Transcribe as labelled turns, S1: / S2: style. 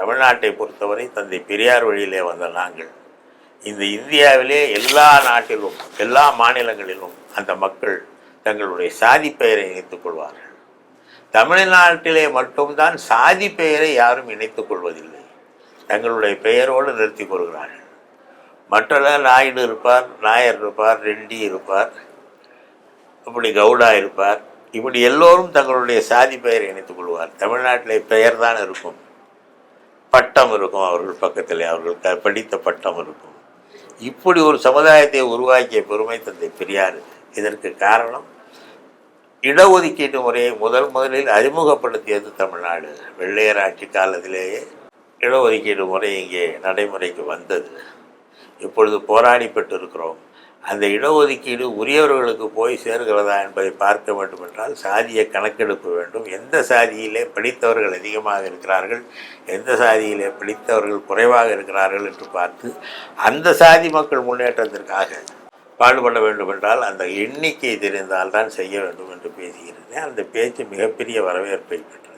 S1: தமிழ்நாட்டை பொறுத்தவரை தந்தை பெரியார் வழியிலே வந்த நாங்கள் இந்த இந்தியாவிலே எல்லா நாட்டிலும் எல்லா மாநிலங்களிலும் அந்த மக்கள் தங்களுடைய சாதி பெயரை இணைத்துக் கொள்வார்கள். தமிழ்நாட்டிலே மட்டும்தான் சாதி பெயரை யாரும் இணைத்துக் கொள்வதில்லை. தங்களுடைய பெயரோடு நிறுத்தி கொள்கிறார்கள். மற்றெல்லாம் நாயுடு இருப்பார் நாயர் இருப்பார் ரெட்டி இருப்பார் இப்படி கவுடா இருப்பார். இப்படி எல்லோரும் தங்களுடைய சாதி பெயரை இணைத்துக் கொள்வார். தமிழ்நாட்டிலே பெயர் தான் இருக்கும். பட்டம் இருக்கும் அவர்கள் பக்கத்தில் அவர்கள் க படித்த பட்டம் இருக்கும். இப்படி ஒரு சமுதாயத்தை உருவாக்கிய பெருமை தந்தை பெரியார் இதற்கு காரணம் இடஒதுக்கீட்டு முறையை முதல் முதலில் அறிமுகப்படுத்தியது தமிழ்நாடு. வெள்ளையர் ஆட்சி காலத்திலேயே இடஒதுக்கீடு முறை இங்கே நடைமுறைக்கு வந்தது. இப்பொழுது போராடி பெற்றிருக்கிறோம் அந்த இடஒதுக்கீடு உரியவர்களுக்கு போய் சேர்கிறதா என்பதை பார்க்க வேண்டும் என்றால் கணக்கெடுக்க வேண்டும். எந்த சாதியிலே படித்தவர்கள் அதிகமாக இருக்கிறார்கள் எந்த சாதியிலே படித்தவர்கள் குறைவாக இருக்கிறார்கள் என்று பார்த்து அந்த சாதி மக்கள் முன்னேற்றத்திற்காக பாடுபட வேண்டும் என்றால் அந்த எண்ணிக்கை தெரிந்தால் தான் செய்ய வேண்டும் என்று பேசுகிறேன். அந்த பேச்சு மிகப்பெரிய வரவேற்பை பெற்றது.